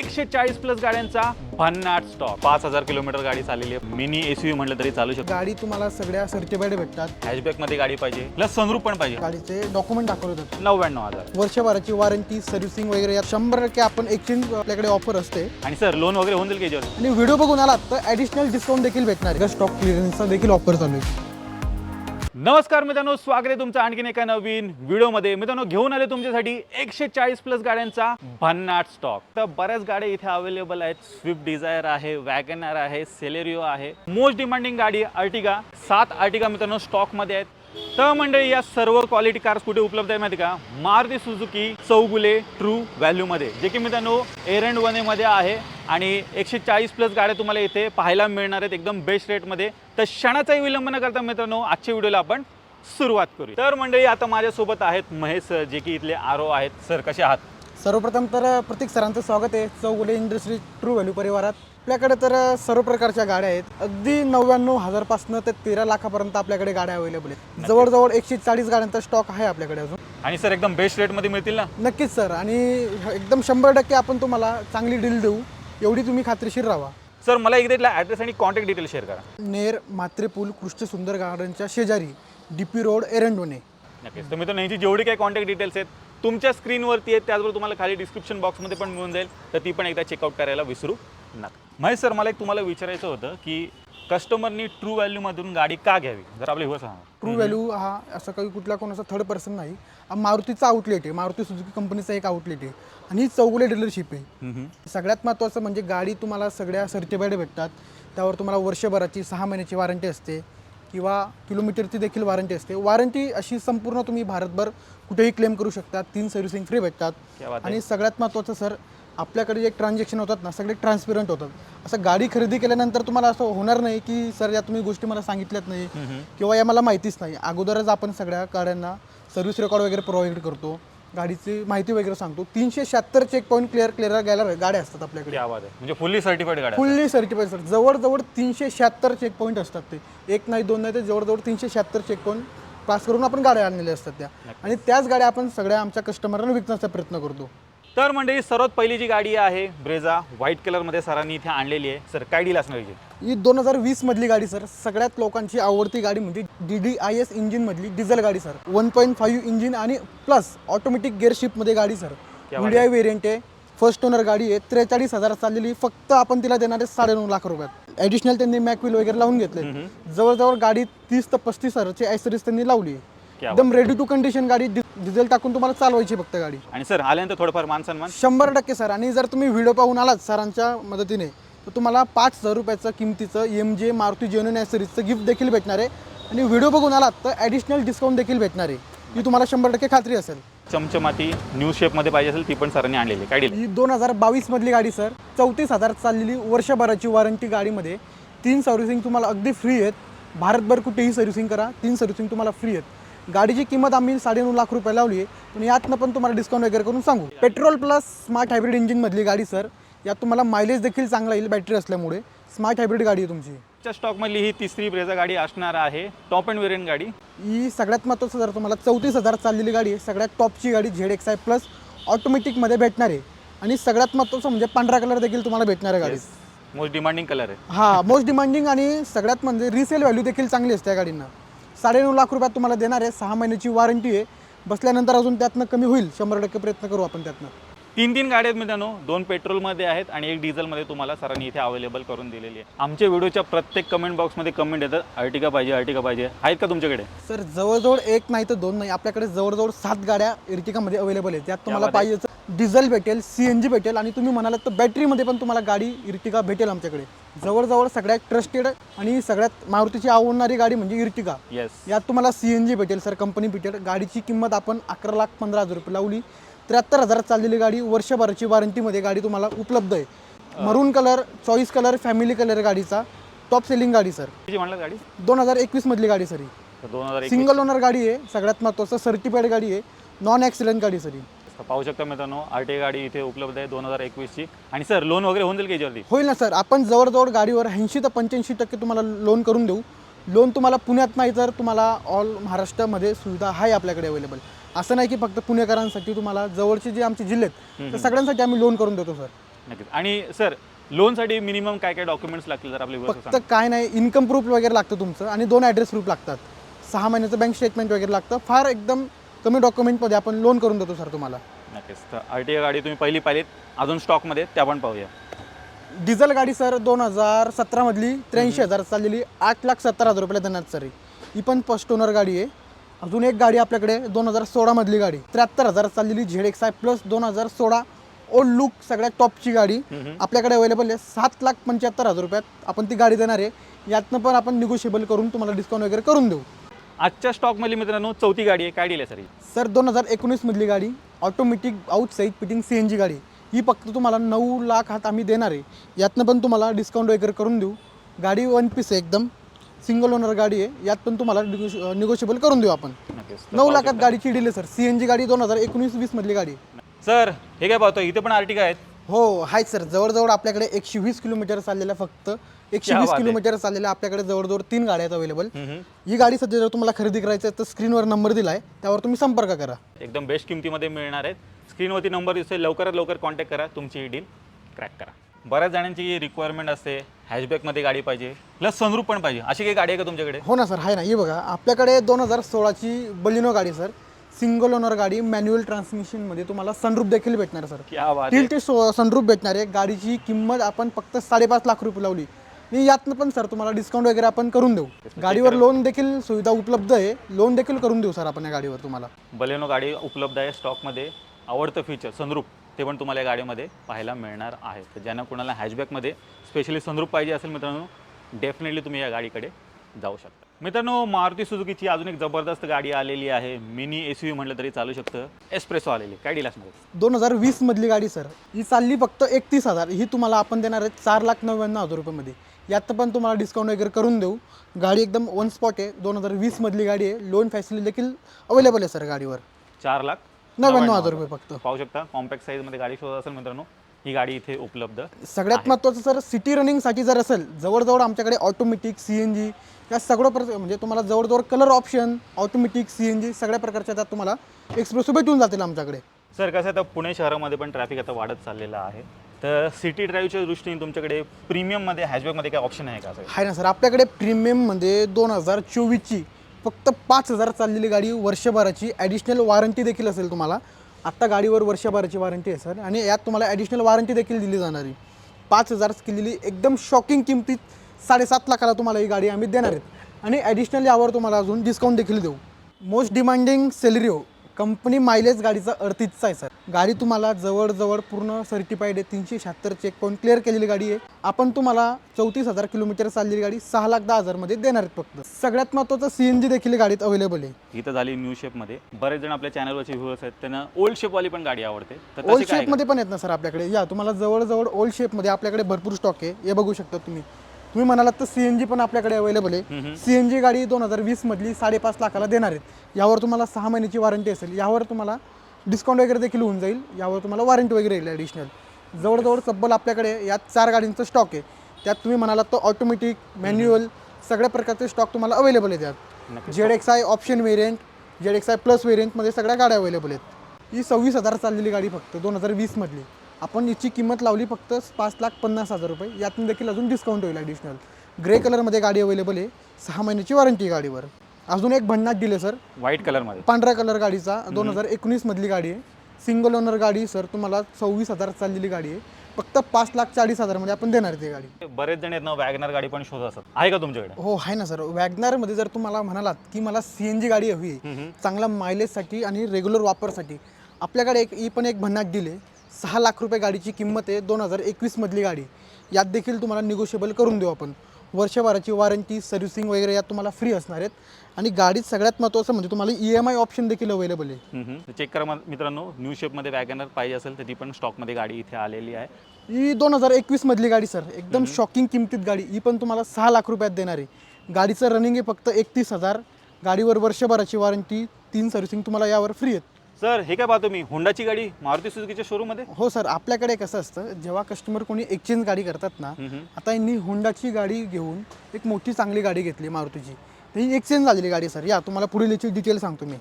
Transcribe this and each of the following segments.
एकशे चाळीस प्लस गाड्यांचा भन्नाट स्टॉक पाच हजार किलोमीटर गाडी चाललेली आहे. मिनी एस यू म्हटलं तरी चालू शकतो. गाडी तुम्हाला सगळ्या सर्टिफाईड भेटतात. हॅशबॅकमध्ये गाडी पाहिजे. प्लस सनरूप पण पाहिजे. गाडीचे डॉक्युमेंट दाखवले जातात. नव्याण्णव हजार. वर्षभराची वॉरंटी सर्व्हिसिंग वगैरे यात शंभर टक्के आपण एक्सचेंज आपल्याकडे ऑफर असते. आणि सर लोन वगैरे होऊन जाईल की याच्यावर? आणि व्हिडिओ बघून आलात तर ॲडिशनल डिस्काउंट देखील भेटणार आहे. स्टॉक क्लिअरन्सचा देखील ऑफर चालू आहे. नमस्कार मित्रांनो स्वागत आहे तुमचं आणखीन एका नवीन व्हिडिओमध्ये. मित्रांनो घेऊन आले तुमच्यासाठी एकशे चाळीस प्लस गाड्यांचा भन्नाट स्टॉक तर बऱ्याच गाड्या इथे अवेलेबल आहेत. स्विफ्ट डिझायर आहे वॅगनर आहे सेलेरिओ आहे. मोस्ट डिमांडिंग गाडी अर्टिगा सात अर्टिगा मित्रांनो स्टॉकमध्ये आहेत. तर मंडळी या सर्व क्वालिटी कार्स कुठे उपलब्ध आहे माहिती का? मारुती सुझुकी चौगुले ट्रू व्हॅल्यूमध्ये जे की मित्रांनो एरंड वनेमध्ये आहे आणि एकशे चाळीस प्लस गाड्या तुम्हाला इथे पाहायला मिळणार आहेत एकदम बेस्ट रेटमध्ये तर क्षणाचाही विलंब न करता मित्रांनो आजच्या व्हिडिओला आपण सुरुवात करू तर मंडळी आता माझ्यासोबत आहेत महेश सर जे की इथले आरो आहेत. सर कसे आहात? सर्वप्रथम तर प्रतीक सरांचं स्वागत आहे. चौगुले इंडस्ट्री ट्रू व्हॅल्यू परिवारात. आपल्याकडे तर सर्व प्रकारच्या गाड्या आहेत. अगदी नव्याण्णव हजारपासून ते तेरा लाखापर्यंत आपल्याकडे गाड्या अवेलेबल आहेत. जवळजवळ एकशे चाळीस गाड्यांचा स्टॉक आहे आपल्याकडे अजून. आणि सर एकदम बेस्ट रेटमध्ये मिळतील ना? नक्कीच सर. आणि एकदम शंभर टक्के आपण तुम्हाला चांगली डील देऊ. एवढी तुम्ही खात्रीशीर राहा. सर मला एकदा इथला ॲड्रेस आणि कॉन्टॅक्ट डिटेल शेअर करा. नेर मात्रेपूल कृष्ण सुंदर गार्डनच्या शेजारी डी पी रोड एरंडोने. नक्कीच. तर मित्रांनो यांची जेवढी काही कॉन्टॅक्ट डिटेल्स आहेत तुमच्या स्क्रीनवरती आहेत त्याचबरोबर तुम्हाला खाली डिस्क्रिप्शन बॉक्समध्ये पण मिळून जाईल. तर ती पण एकदा चेकआउट करायला विसरू नका. महेश सर मला एक तुम्हाला विचारायचं होतं की कस्टमरनी ट्रू व्हॅल्यूमधून गाडी का घ्यावी? जर आपलं हिवं सांगा. ट्रू व्हॅल्यू हा असं काही कुठला कोणाचा थर्ड पर्सन नाही. हा मारुतीचा आउटलेट आहे. मारुती सुझुकी कंपनीचा एक आउटलेट आहे. आणि ही चौगुले डीलरशिप आहे. सगळ्यात महत्त्वाचं म्हणजे गाडी तुम्हाला सगळ्या सर्टिफाईड भेटतात. त्यावर तुम्हाला वर्षभराची सहा महिन्याची वॉरंटी असते. किंवा किलोमीटरची देखील वॉरंटी असते. वॉरंटी अशी संपूर्ण तुम्ही भारतभर कुठेही क्लेम करू शकता तीन सर्व्हिसिंग फ्री भेटतात. क्या बात आहे. आणि सगळ्यात महत्त्वाचं सर आपल्याकडे जे ट्रान्झॅक्शन होतात ना सगळे ट्रान्सपेरंट होतात. असं गाडी खरेदी केल्यानंतर तुम्हाला असं होणार नाही की सर या तुम्ही गोष्टी मला सांगितल्यात नाही किंवा या मला माहितीच नाही. अगोदरच आपण सगळ्या गाड्यांना सर्व्हिस रेकॉर्ड वगैरे प्रोव्हाइड करतो. गाडीची माहिती वगैरे सांगतो. तीनशे शहात्तर चेक पॉईंट क्लिअर क्लिअर घ्यायला गाड्या असतात आपल्याकडे. क्या बात आहे. म्हणजे फुल्ली सर्टिफाईड गाड्या फुल्ली सर्टिफाईड सर जवळजवळ तीनशे शहात्तर चेक पॉईंट असतात ते. एक नाही दोन नाही ते जवळजवळ तीनशे शहात्तर चेक पॉईंट पास करून आपण गाड्या आणलेल्या असतात त्या. आणि त्याच गाड्या आपण सगळ्या आमच्या कस्टमरना विकण्याचा प्रयत्न करतो. तर मंडळी सर्वात पहिली जी गाडी आहे ब्रेझा व्हाईट कलरमध्ये सरांनी इथे आणलेली आहे. सर काय डील असणार याची? ही दोन हजार वीस मधली गाडी सर. सगळ्यात लोकांची आवडती गाडी म्हणजे D D I S engine मधली डिझेल गाडी sir. One point five engine आणि प्लस ऑटोमॅटिक गिअरमध्ये गाडी सर. व्हीडीआय वेरियंट आहे. फर्स्ट ओनर गाडी आहे. त्रेचाळीस हजार चाललेली. फक्त आपण तिला देणार आहे साडेनऊ लाख रुपयात. ॲडिशनल त्यांनी मॅकविल वगैरे लावून घेतले. जवळजवळ गाडी तीस ते पस्तीस हजारची ॲसेरीज त्यांनी लावली एकदम रेडी टू कंडिशन गाडी. डिझेल टाकून तुम्हाला चालवायची फक्त गाडी. आणि सर आल्यानंतर थोडंफार मान सन्मान? शंभर टक्के सर. आणि जर तुम्ही व्हिडिओ पाहून आलात सरांच्या मदतीने तर तुम्हाला पाच हजार रुपयाचं किमतीचं एम जे मारुती जेनोन ॲसेरीजचं गिफ्ट देखील भेटणार आहे. आणि व्हिडिओ बघून आलात तर ॲडिशनल डिस्काउंट देखील भेटणार आहे. ही तुम्हाला शंभर टक्के खात्री असेल. चमचमाती न्यू शेपमध्ये पाहिजे असेल ती पण सरांनी आणलेली गाडी ही दोन हजार बावीसमधली गाडी सर. चौतीस हजार चाललेली वर्षभराची वॉरंटी गाडीमध्ये. तीन सर्व्हिसिंग तुम्हाला अगदी फ्री आहेत. भारतभर कुठेही सर्व्हिसिंग करा. तीन सर्व्हिसिंग तुम्हाला फ्री आहेत. गाडीची किंमत आम्ही साडेनऊ लाख रुपये लावली आहे. पण यातनं पण तुम्हाला डिस्काउंट वगैरे करून सांगू. पेट्रोल प्लस स्मार्ट हायब्रिड इंजिनमधली गाडी सर. यात तुम्हाला मायलेज देखील चांगला येईल बॅटरी असल्यामुळे. स्मार्ट हायब्रिड गाडी आहे तुमची. च्या स्टॉकमधली ही तिसरी ब्रेझा गाडी असणार आहे. टॉप अँड वेरियंट गाडी. ही सगळ्यात महत्त्वाचं जर तुम्हाला चौतीस हजार चाललेली गाडी आहे सगळ्यात टॉपची गाडी झेड एक्स आय प्लस ऑटोमॅटिकमध्ये भेटणार आहे. आणि सगळ्यात महत्त्वाचं म्हणजे पांढरा कलर देखील तुम्हाला भेटणार आहे गाडीत. मोस्ट डिमांडिंग कलर आहे. हा मोस्ट डिमांडिंग आणि सगळ्यात म्हणजे रिसेल व्हॅल्यू देखील चांगली असते या गाडींना. साडेनऊ लाख रुपयात तुम्हाला देणार आहे सहा महिन्याची वॉरंटी आहे. बसल्यानंतर अजून त्यातनं कमी होईल. शंभर टक्के प्रयत्न करू आपण त्यातनं. तीन तीन गाड्या आहेत मित्रांनो. दोन पेट्रोलमध्ये आहेत आणि एक डिझेलमध्ये तुम्हाला सरांनी इथे अवेलेबल करून दिलेली आहे. आमच्या व्हिडिओच्या प्रत्येक कमेंट बॉक्समध्ये कमेंट येतात. अर्टिका पाहिजे अर्टिका पाहिजे. आहेत का तुमच्याकडे? सर जवळजवळ एक नाही तर दोन नाही. आपल्याकडे जवळजवळ सात गाड्या इर्टिकामध्ये अवेलेबल आहेत. त्यात तुम्हाला. पाहिजे डिझेल भेटेल सी एन जी भेटेल आणि तुम्ही म्हणालात तर बॅटरीमध्ये पण तुम्हाला गाडी इर्टिका भेटेल आमच्याकडे. जवळजवळ सगळ्यात ट्रस्टेड आणि सगळ्यात मारुतीची आवडणारी गाडी म्हणजे इर्टिका येस यात तुम्हाला सी एन जी भेटेल सर. कंपनी भेटेल. गाडीची किंमत आपण अकरा लाख पंधरा हजार रुपये लावली. त्र्याहत्तर हजारात चाललेली गाडी वर्षभराची वॉरंटीमध्ये गाडी तुम्हाला उपलब्ध आहे. Maroon colour choice colour family colour गाडीचा टॉप सेलिंग गाडी सर म्हणलं गाडी? दोन हजार एकवीसमधली गाडी सर दोन हजार सिंगल ओनर गाडी आहे सगळ्यात महत्त्वाचं सर्टिफाईड गाडी आहे नॉन ॲक्सिडेंट गाडी सर ही. पाहू शकता मित्रांनो आरटी गाडी इथे उपलब्ध आहे दोन हजार एकवीसची. आणि सर लोन वगैरे होऊन जाईल का याच्यावरती? होईल ना सर आपण जवळजवळ गाडीवर ऐंशी ते पंच्याऐंशी टक्के तुम्हाला लोन करून देऊ. लोन तुम्हाला पुण्यात नाही तर तुम्हाला ऑल महाराष्ट्रामध्ये सुविधा आहे आपल्याकडे अवेलेबल असं नाही की फक्त पुणेकरांसाठी तुम्हाला जवळचे जे आमचे जिल्हे आहेत तर सगळ्यांसाठी आम्ही लोन करून देतो सर नक्कीच. आणि सर लोनसाठी मिनिमम काय काय डॉक्युमेंट्स लागतील जर आपले फक्त काय नाही इन्कम प्रूफ वगैरे लागतं तुमचं आणि दोन ॲड्रेस प्रूफ लागतात. सहा महिन्याचं बँक स्टेटमेंट वगैरे लागतं. फार एकदम कमी डॉक्युमेंटमध्ये आपण लोन करून देतो सर तुम्हाला. नक्कीच. तर आर टी गाडी तुम्ही पहिली पाहिलीत. अजून स्टॉकमध्ये त्या पण पाहूया. डिझेल गाडी सर दोन हजार सतरामधली त्र्याऐंशी हजार चाललेली आठ लाख सत्तर हजार रुपयाला देण्यात सर ही पण फर्स्ट ओनर गाडी आहे. अजून एक गाडी आपल्याकडे दोन हजार सोळामधली गाडी. त्र्याहत्तर हजार चाललेली झेड एक्स आय प्लस दोन हजार सोळा ओल्ड लुक सगळ्यात टॉपची गाडी. आपल्याकडे अवेलेबल आहे. सात लाख पंच्याहत्तर हजार रुपयात आपण ती गाडी देणार आहे. यातनं पण आपण निगोशिएबल करून तुम्हाला डिस्काउंट वगैरे करून देऊ. आजच्या स्टॉकमधली मित्रांनो चौथी गाडी आहे. काय डील सर ही? सर दोन हजार एकोणीसमधली गाडी automatic outside fitting C N G गाडी. ही फक्त तुम्हाला नऊ लाख हात आम्ही देणार आहे. यातनं पण तुम्हाला डिस्काउंट वगैरे करून देऊ. गाडी वन पीस आहे एकदम. सिंगल ओनर गाडी आहे यात पण तुम्हाला निगोशिएबल करून देऊ आपण. नक्कीच. तर नऊ पाहू लाखात शकता. गाडीची डील आहे सर सी एन जी गाडी दोन हजार एकोणीस वीसमधली गाडी सर हे काय पाहतो इथे पण आर्टिका आहेत? हो आहेत सर जवळजवळ आपल्याकडे एकशे वीस किलोमीटर चाललेल्या फक्त. एकशे वीस बात आहे. किलोमीटर चाललेल्या आपल्याकडे जवळजवळ तीन गाड्या आहेत अवेलेबल हम्म. ही गाडी सध्या जर तुम्हाला खरेदी करायची आहे तर स्क्रीनवर नंबर दिला आहे त्यावर तुम्ही संपर्क करा. एकदम बेस्ट किमतीमध्ये मिळणार आहेत. स्क्रीनवरती नंबर दिसतोय. लवकरात लवकर कॉन्टॅक्ट करा. तुमची ही डील क्रॅक करा. बऱ्याच जणांची रिक्वायरमेंट असते. हॅशबॅकमध्ये गाडी पाहिजे. प्लस सनरूप पण पाहिजे. अशी काही गाडी आहे का तुमच्याकडे? हो ना सर. आहे ना. हे बघा आपल्याकडे दोन हजार सोळाची बलिनो गाडी सर. सिंगल ओनर गाडी मॅन्युअल ट्रान्समिशनमध्ये तुम्हाला सनरूप देखील भेटणार सर. क्या बात टील ते सनरूप भेटणार आहे. गाडीची किंमत आपण फक्त साडेपाच लाख रुपये लावली. आणि यातनं पण सर तुम्हाला डिस्काउंट वगैरे आपण करून देऊ. गाडीवर लोन देखील सुविधा उपलब्ध आहे. लोन देखील करून देऊ सर आपण या गाडीवर तुम्हाला. बलेनो गाडी उपलब्ध आहे स्टॉकमध्ये आवडतं फीचर सनरूप ते पण तुम्हाला या गाडीमध्ये पाहायला मिळणार आहे. तर ज्यांना कुणाला हॅशबॅकमध्ये स्पेशली सनरूप पाहिजे असेल मित्रांनो डेफिनेटली तुम्ही या गाडीकडे जाऊ शकता. मित्रांनो मारुती सुझुकीची अजून एक जबरदस्त गाडी आलेली आहे. मिनी एस यू म्हटलं तरी चालू शकतं. एस्प्रेसो आलेली. काय डील असणार? दोन हजार वीसमधली गाडी सर. ही चालली फक्त एकतीस हजार. ही तुम्हाला आपण देणार आहे चार लाख नव्याण्णव हजार रुपयामध्ये. यात पण तुम्हाला डिस्काउंट वगैरे करून देऊ. गाडी एकदम वन स्पॉट आहे. दोन हजार वीसमधली गाडी आहे. लोन फॅसिलिटी देखील अवेलेबल आहे सर गाडीवर. चार लाख नव्याण्णव हजार रुपये फक्त. पाहू शकता. कॉम्पॅक्ट साईजमध्ये गाडी शोधत असेल मित्रांनो ही गाडी इथे उपलब्ध सगळ्यात महत्त्वाचं सर सिटी रनिंगसाठी जर असेल जवळजवळ आमच्याकडे ऑटोमॅटिक सी एन जी या सगळं प्र म्हणजे तुम्हाला जवळजवळ colour option automatic C N G सगळ्या प्रकारच्या त्यात तुम्हाला एक्सप्रेसो भेटून जातील आमच्याकडे. सर कसं आहे आता पुणे शहरामध्ये पण ट्रॅफिक आता वाढत चाललेलं आहे. तर सिटी ड्राईव्हच्या दृष्टीने तुमच्याकडे प्रीमियममध्ये हॅशबॅकमध्ये काय ऑप्शन आहे का सर आहे ना सर आपल्याकडे प्रीमियममध्ये दोन हजार चोवीसची फक्त पाच हजार चाललेली गाडी वर्षभराची. ॲडिशनल वॉरंटी देखील असेल तुम्हाला. आत्ता गाडीवर वर्षभराची वॉरंटी आहे सर आणि यात तुम्हाला ॲडिशनल वॉरंटी देखील दिली जाणारी पाच हजार केलेली एकदम शॉकिंग किमतीत साडेसात लाखाला तुम्हाला ही गाडी आम्ही देणार आहेत. आणि ॲडिशनल यावर तुम्हाला अजून डिस्काउंट देखील देऊ. Most demanding Celerio company mileage गाडीचा अडतीसचा आहे सर गाडी तुम्हाला जवळजवळ पूर्ण सर्टिफाईड आहे. तीनशे शहात्तर चेक पॉईंट क्लिअर केलेली गाडी आहे. आपण तुम्हाला चौतीस हजार किलोमीटर चाललेली गाडी सहा लाख दहा हजारमध्ये देणार आहेत फक्त. सगळ्यात महत्त्वाचं सी एन जी देखील गाडीत अवेलेबल आहे. ही तर झाली न्यू शेपमध्ये बरेच जण आपल्या चॅनलवरचे व्ह्युअर्स आहेत. त्यांना ओल्ड शेपवाली पण गाडी आवडते. तर तशी ओल्ड काय का? शेपमध्ये पण आहेत ना सर आपल्याकडे. या तुम्हाला जवळजवळ ओल्ड शेपमध्ये आपल्याकडे भरपूर स्टॉक आहे. हे बघू शकता तुम्ही. तुम्ही म्हणालात तर सी एन जी पण आपल्याकडे अवेलेबल आहे. सी एन जी गाडी दोन हजार वीसमधली साडेपाच लाखाला देणार आहेत. यावर तुम्हाला सहा महिन्याची वॉरंटी असेल. यावर तुम्हाला डिस्काउंट वगैरे देखील होऊन जाईल. यावर तुम्हाला वॉरंटी वगैरे येईल ॲडिशनल जवळजवळ तब्बल आपल्याकडे यात चार गाडींचं स्टॉक आहे. त्यात तुम्ही म्हणालात तर ऑटोमॅटिक मॅन्युअल सगळ्या प्रकारचे स्टॉक तुम्हाला अवेलेबल आहे त्यात. Z X I option variant Z X I plus वेरियंटमध्ये सगळ्या गाड्या अवेलेबल आहेत. ही सव्वीस हजार चाललेली गाडी फक्त दोन हजार वीसमधली आपण याची किंमत लावली फक्त पाच लाख पन्नास हजार रुपये. यातून देखील अजून डिस्काउंट होईल ॲडिशनल ग्रे कलरमध्ये गाडी अवेलेबल आहे. सहा महिन्याची वॉरंटी आहे गाडीवर. अजून एक भन्नाट दिले सर व्हाईट कलरमध्ये पांढऱ्या कलर गाडीचा. दोन हजार एकोणीसमधली गाडी आहे. सिंगल ओनर गाडी सर तुम्हाला सव्वीस हजार चाललेली गाडी आहे. फक्त पाच लाख चाळीस हजारमध्ये आपण देणार ती गाडी. बरेच जण आहेत ना वॅगनर गाडी पण शोधत असतात. आहे का तुमच्याकडे? हो आहे ना सर वॅगनारमध्ये जर तुम्हाला म्हणालात की मला सी एन जी गाडी हवी आहे चांगला मायलेजसाठी आणि रेग्युलर वापरसाठी आपल्याकडे एक ही पण एक भन्नाट डील आहे. सहा लाख रुपये गाडीची किंमत आहे दोन हजार एकवीसमधली गाडी. यात देखील तुम्हाला निगोशिएबल करून देऊ आपण. वर्षभराची वॉरंटी सर्व्हिसिंग वगैरे यात तुम्हाला फ्री असणार आहेत. आणि गाडीत सगळ्यात महत्त्वाचं म्हणजे तुम्हाला ई एम आय ऑप्शन देखील अवेलेबल आहे. चेक करा मित्रांनो न्यू शेपमध्ये वॅगनर पाहिजे असेल तर ती पण स्टॉकमध्ये गाडी इथे आलेली आहे. ही दोन हजार एकवीसमधली गाडी सर एकदम शॉकिंग किमतीत गाडी. ही पण तुम्हाला सहा लाख रुपयात देणार आहे. गाडीचं रनिंग आहे फक्त एकतीस हजार. गाडीवर वर्षभराची वॉरंटी तीन सर्व्हिसिंग तुम्हाला यावर फ्री आहेत. सर हे काय पाहतो मी? होंडाची गाडी मारुती सुझुकीच्या शोरूममध्ये हो सर आपल्याकडे कसं असतं जेव्हा कस्टमर कोणी एक्सचेंज गाडी करतात ना आता यांनी होंडाची गाडी घेऊन एक मोठी चांगली गाडी घेतली मारुतीची. तर ही एक्सचेंज झालेली गाडी सर. या तुम्हाला पुढील याची डिटेल सांगतो मी.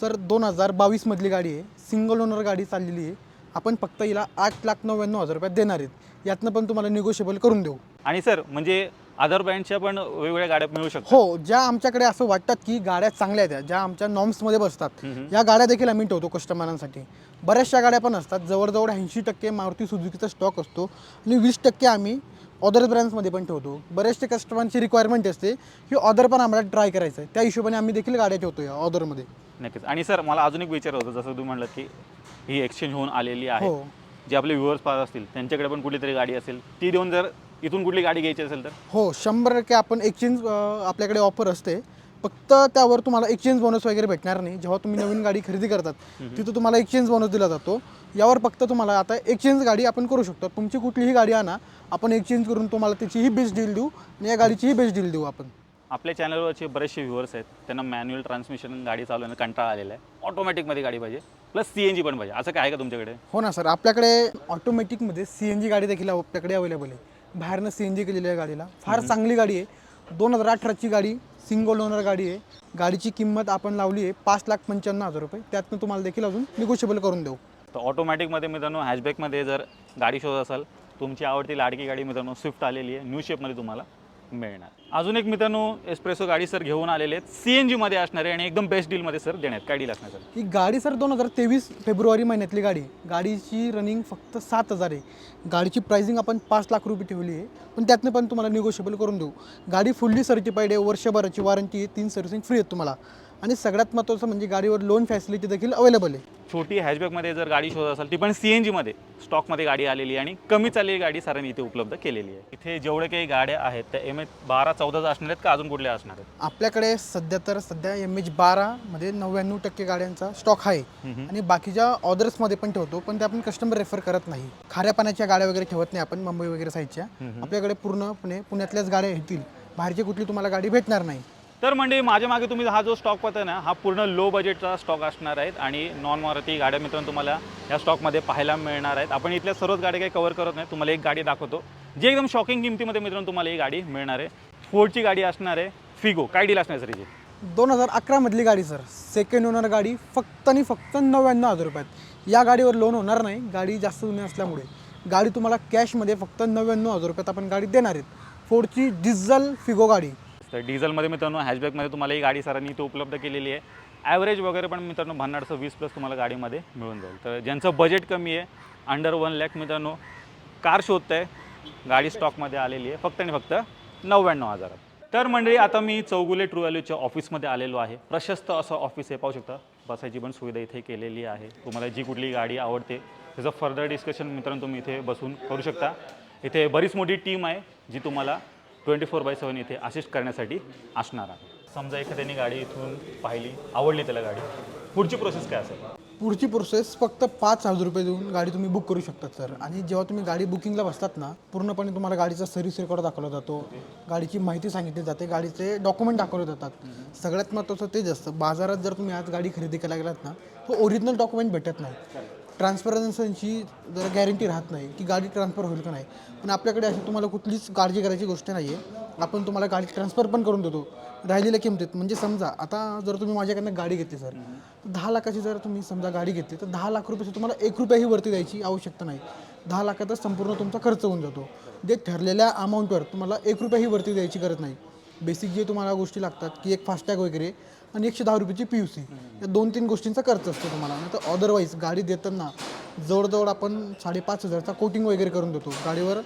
सर दोन हजार बावीसमधली गाडी आहे. सिंगल ओनर गाडी चाललेली आहे. आपण फक्त हिला आठ लाख नव्याण्णव हजार रुपयात देणार आहेत. यातनं पण तुम्हाला निगोशिएबल करून देऊ. आणि सर म्हणजे अदर ब्रँडच्या पण वेगवेगळ्या गाड्या मिळू शकतात. हो ज्या आमच्याकडे असं वाटतात की गाड्या चांगल्या आहेत ज्या आमच्या नॉर्म्समध्ये बसतात या गाड्या देखील आम्ही ठेवतो कस्टमरांसाठी. बऱ्याचशा गाड्या पण असतात जवळजवळ ऐंशी टक्के मारुती सुझुकीचा स्टॉक असतो आणि वीस टक्के आम्ही अदर ब्रँड्समध्ये पण ठेवतो. बरेचसे कस्टमरांची रिक्वायरमेंट असते की ऑर्डर पण आम्हाला ट्राय करायचं आहे. त्या हिशोबाने आम्ही देखील गाड्या ठेवतो या ऑर्डरमध्ये नक्कीच. आणि सर मला अजून एक विचार होतं जसं तुम्ही म्हणलं की ही एक्सचेंज होऊन आलेली आहे. हो. जे आपले व्ह्युअर्स पाहत असतील त्यांच्याकडे पण कुठली तरी गाडी असेल ती देऊन जर इथून कुठली गाडी घ्यायची असेल तर? हो शंभर टक्के आपण एक्सचेंज आपल्याकडे ऑफर असते. फक्त त्यावर तुम्हाला एक्सचेंज बोनस वगैरे भेटणार नाही. जेव्हा तुम्ही नवीन गाडी खरेदी करतात तिथं तुम्हाला एक्सचेंज बोनस दिला जातो. यावर फक्त तुम्हाला आता एक्सचेंज गाडी आपण करू शकतो. तुमची कुठलीही गाडी आणा आपण एक्सचेंज करून तुम्हाला त्याचीही बेस्ट डील देऊ आणि या गाडीचीही बेस्ट डील देऊ आपण. आपल्या चॅनलवरचे बरेचसे व्ह्युअर्स आहेत. त्यांना मॅन्युअल ट्रान्समिशन गाडी चालवण्याचा कंटाळा आलेला आहे. ऑटोमॅटिकमध्ये गाडी पाहिजे. प्लस सी एन जी पण पाहिजे. असं काय आहे का तुमच्याकडे? हो ना सर आपल्याकडे ऑटोमॅटिकमध्ये सी एन जी गाडी देखील आपल्याकडे अवेलेबल आहे. बाहेरनं सी एन जी केलेली आहे गाडीला. फार चांगली गाडी आहे. दोन हजार अठराची गाडी सिंगल ओनर गाडी आहे. गाडीची किंमत आपण लावली आहे पाच लाख पंच्याण्णव हजार रुपये. त्यातनं तुम्हाला देखील अजून निगोशिएबल करून देऊ. तर ऑटोमॅटिकमध्ये मित्रांनो हॅशबॅकमध्ये जर गाडी शोधत असाल तुमची आवडती लाडकी गाडी मित्रांनो स्विफ्ट आलेली आहे न्यू शेपमध्ये तुम्हाला. मिळणार. अजून एक मित्रांनो एस्प्रेसो गाडी सर घेऊन आलेले आहेत. सी एन जीमध्ये असणार आहे आणि एकदम बेस्ट डीलमध्ये सर देण्यात काय डील असणार सर ही गाडी सर दोन हजार तेवीस फेब्रुवारी महिन्यातली गाडी. आहे. गाडीची रनिंग फक्त सात हजार आहे. गाडीची प्राइसिंग आपण पाच लाख रुपये ठेवली आहे. पण त्यातनं पण तुम्हाला निगोशिएबल करून देऊ. गाडी फुल्ली सर्टिफाईड आहे. वर्षभराची वॉरंटी आहे. तीन सर्व्हिसिंग फ्री आहेत तुम्हाला. आणि सगळ्यात महत्त्वाचं म्हणजे गाडीवर लोन फॅसिलिटी देखील अवेलेबल आहे. छोटी हॅशबॅकमध्ये जर गाडी शोधत असाल ती पण सी एन जीमध्ये स्टॉकमध्ये गाडी आलेली आहे आणि कमी चाललेली गाडी सरांनी इथे उपलब्ध केलेली आहे. इथे जेवढे काही गाड्या आहेत त्या एम एच बारा चौदाचा असणार आहेत का अजून कुठल्या असणार आहेत? आपल्याकडे सध्या तर सध्या एम एच बारामध्ये नव्याण्णव टक्के गाड्यांचा स्टॉक आहे. आणि बाकीच्या ऑर्डर्समध्ये पण ठेवतो पण ते आपण कस्टमर रेफर करत नाही. खाऱ्या पाण्याच्या गाड्या वगैरे ठेवत नाही आपण मुंबई वगैरे साईडच्या. आपल्याकडे पूर्णपणे पुण्यातल्याच गाड्या येतील. बाहेरची कुठली तुम्हाला गाडी भेटणार नाही. तर म्हणजे माझ्या मागे तुम्ही हा जो स्टॉक पाहता ना हा पूर्ण लो बजेटचा स्टॉक असणार आहेत आणि नॉन मारुती गाड्या मित्रांनो तुम्हाला या स्टॉकमध्ये पाहायला मिळणार आहेत. आपण इथल्या सर्वच गाड्या काही कव्हर करत नाही तुम्हाला एक गाडी दाखवतो. जी एकदम शॉकिंग किमतीमध्ये मित्रांनो तुम्हाला ही गाडी मिळणार आहे. फोर्डची गाडी असणार आहे फिगो काय डील असणार सर हिची? दोन हजार अकरामधली गाडी सर. सेकंड ओनर गाडी फक्त आणि फक्त नव्याण्णव हजार रुपयात. या गाडीवर लोन होणार नाही गाडी जास्त जुनी असल्यामुळे. गाडी तुम्हाला कॅशमध्ये फक्त नव्याण्णव हजार रुपयात आपण गाडी देणार आहेत. फोर्डची डिझल फिगो गाडी. तर डिझेलमध्ये मित्रांनो हॅशबॅकमध्ये तुम्हाला ही गाडी सरांनी इथे उपलब्ध केलेली आहे. ॲव्हरेज वगैरे पण मित्रांनो भन्नाडचं वीस प्लस तुम्हाला गाडीमध्ये मिळून जाईल. तर ज्यांचं बजेट कमी आहे अंडर वन लॅक मित्रांनो कार शोधत आहे गाडी स्टॉकमध्ये आलेली आहे फक्त आणि फक्त नव्याण्णव हजारात. तर मंडळी आता मी चौगुले ट्रू व्हॅल्यूच्या ऑफिसमध्ये आलेलो आहे. प्रशस्त असं ऑफिस आहे पाहू शकता. बसायची पण सुविधा इथे केलेली आहे. तुम्हाला जी कुठली गाडी आवडते त्याचं फर्दर डिस्कशन मित्रांनो तुम्ही इथे बसून करू शकता. इथे बरीच मोठी टीम आहे जी तुम्हाला ट्वेंटी फोर बाय सेवन इथे असिस्ट करण्यासाठी असणार आहे. समजा एखाद्याने गाडी इथून पाहिली आवडली त्याला गाडी. पुढची प्रोसेस काय असेल? पुढची प्रोसेस फक्त पाच हजार रुपये देऊन गाडी तुम्ही बुक करू शकतात सर आणि जेव्हा तुम्ही गाडी बुकिंगला बसतात ना पूर्णपणे तुम्हाला गाडीचा सर्व्हिस रेकॉर्ड दाखवला जातो. गाडीची माहिती सांगितली जाते गाडीचे डॉक्युमेंट दाखवले जातात. सगळ्यात महत्त्वाचं तेच असतं. बाजारात जर तुम्ही आज गाडी खरेदी करायला गेलात ना तो ओरिजिनल डॉक्युमेंट भेटत नाही. ट्रान्सपरन्सीची जरा गॅरंटी राहत नाही की गाडी ट्रान्सफर होईल का नाही. पण आपल्याकडे अशी तुम्हाला कुठलीच काळजी करायची गोष्ट नाही आहे आपण तुम्हाला गाडी ट्रान्सफर पण करून देतो. राहिलेल्या किमतीत. म्हणजे समजा आता जर तुम्ही माझ्याकडनं गाडी घेतली सर दहा लाखाची जर तुम्ही समजा गाडी घेतली तर दहा लाख रुपयाची तुम्हाला एक रुपयाही वरती द्यायची आवश्यकता नाही. दहा लाखातच संपूर्ण तुमचा खर्च होऊन जातो. जे ठरलेल्या अमाऊंटवर तुम्हाला एक रुपयाही वरती द्यायची गरज नाही. बेसिक जे तुम्हाला गोष्टी लागतात की एक फास्टॅग वगैरे आणि एकशे दहा रुपयाची पी यू सी या दोन तीन गोष्टींचा खर्च असतो तुम्हाला. नाही तर अदरवाईज गाडी देताना जवळजवळ आपण साडेपाच हजारचा कोटिंग वगैरे करून देतो. गाडीवर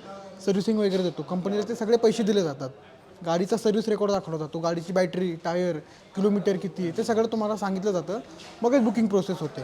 सर्व्हिसिंग वगैरे देतो. कंपनीला ते सगळे पैसे दिले जातात. गाडीचा सर्व्हिस रेकॉर्ड दाखवला जातो. गाडीची बॅटरी टायर किलोमीटर किती आहे ते सगळं तुम्हाला सांगितलं जातं. मगच बुकिंग प्रोसेस होते.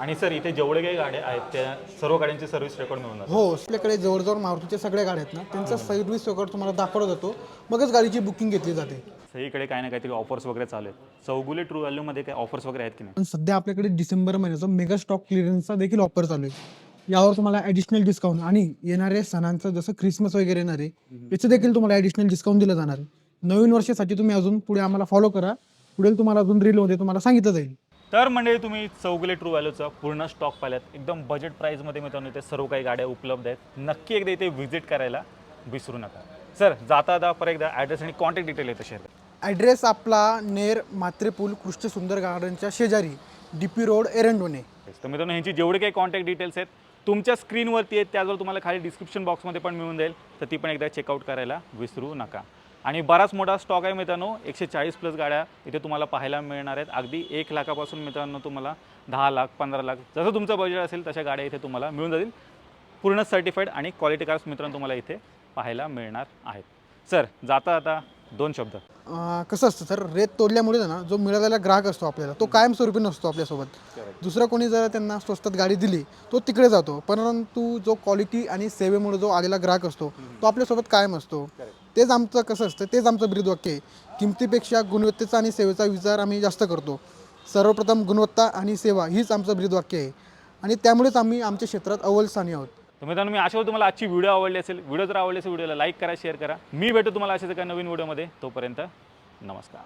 आणि सर इथे जेवढे काही गाड्या आहेत त्या सर्व गाड्यांचे सर्व्हिस रेकॉर्ड मिळून हो आपल्याकडे जवळजवळ मारुतीच्या सगळ्या गाड्या आहेत ना त्यांचा सर्व्हिस रेकॉर्ड तुम्हाला दाखवला जातो. मगच गाडीची बुकिंग घेतली जाते. सगळीकडे काही ना काहीतरी ऑफर्स वगैरे चालू आहेत. चौगुले ट्रू व्हॅल्यूमध्ये काही ऑफर्स वगैरे आहेत की नाही? पण सध्या आपल्याकडे डिसेंबर महिन्याचा मेगा स्टॉक क्लिअरन्सचा देखील ऑफर चालू आहे. यावर तुम्हाला ॲडिशनल डिस्काउंट आणि येणाऱ्या सणांचं जसं ख्रिसमस वगैरे येणार आहे याचं देखील तुम्हाला ॲडिशनल डिस्काउंट दिलं जाणार आहे. नवीन वर्षासाठी तुम्ही अजून पुढे आम्हाला फॉलो करा. पुढे तुम्हाला अजून रीलमध्ये तुम्हाला सांगितलं जाईल. तर म्हणजे तुम्ही चौगुले ट्रू व्हॅल्यूचा पूर्ण स्टॉक पाहिल्यात. एकदम बजेट प्राईजमध्ये मित्रांनो इथे सर्व काही गाड्या उपलब्ध आहेत. नक्की एकदा इथे व्हिजिट करायला विसरू नका. सर जाता जाता परत एकदा ॲड्रेस आणि कॉन्टॅक्ट डिटेल येतं शेअर ॲड्रेस आपला नेर मात्रेपूल कृष्ण सुंदर गार्डनच्या शेजारी डी पी रोड एरंडोने. तर मित्रांनो ह्यांची जेवढे काही कॉन्टॅक्ट डिटेल्स आहेत तुमच्या स्क्रीनवरती आहेत त्या जर तुम्हाला खाली डिस्क्रिप्शन बॉक्समध्ये पण मिळून जाईल. तर ती पण एकदा चेकआउट करायला विसरू नका. आणि बराच मोठा स्टॉक आहे मित्रांनो एकशे चाळीस प्लस गाड्या इथे तुम्हाला पाहायला मिळणार आहेत. अगदी एक लाखापासून मित्रांनो तुम्हाला दहा लाख पंधरा लाख जसं तुमचं बजेट असेल तशा गाड्या इथे तुम्हाला मिळून जातील. पूर्ण सर्टिफाईड आणि क्वालिटी कार्स मित्रांनो तुम्हाला इथे पाहायला मिळणार आहेत. सर जाता आता दोन शब्द. अं, कसं असतं सर रेत तोडल्यामुळे ना जो मिळालेला ग्राहक असतो आपल्याला तो कायमस्वरूपी नसतो आपल्यासोबत. दुसरं कोणी जर त्यांना स्वस्तात गाडी दिली तो तिकडे जातो. परंतु जो क्वालिटी आणि सेवेमुळे जो आलेला ग्राहक असतो तो आपल्यासोबत कायम असतो. तेच आमचं कसं असतं तेच आमचं ब्रीदवाक्य आहे. किमतीपेक्षा गुणवत्तेचा आणि सेवेचा विचार आम्ही जास्त करतो. सर्वप्रथम गुणवत्ता आणि सेवा हीच आमचं ब्रीदवाक्य आहे. आणि त्यामुळेच आम्ही आमच्या क्षेत्रात अव्वल स्थानी आहोत. तर मित्रांनो मी आशा तुम्हाला आजची व्हिडिओ आवडली असेल व्हिडिओ जर आवडली असेल व्हिडिओला लाईक करा शेअर करा. मी भेटू तुम्हाला अशाच एका नवीन व्हिडिओमध्ये. तोपर्यंत नमस्कार.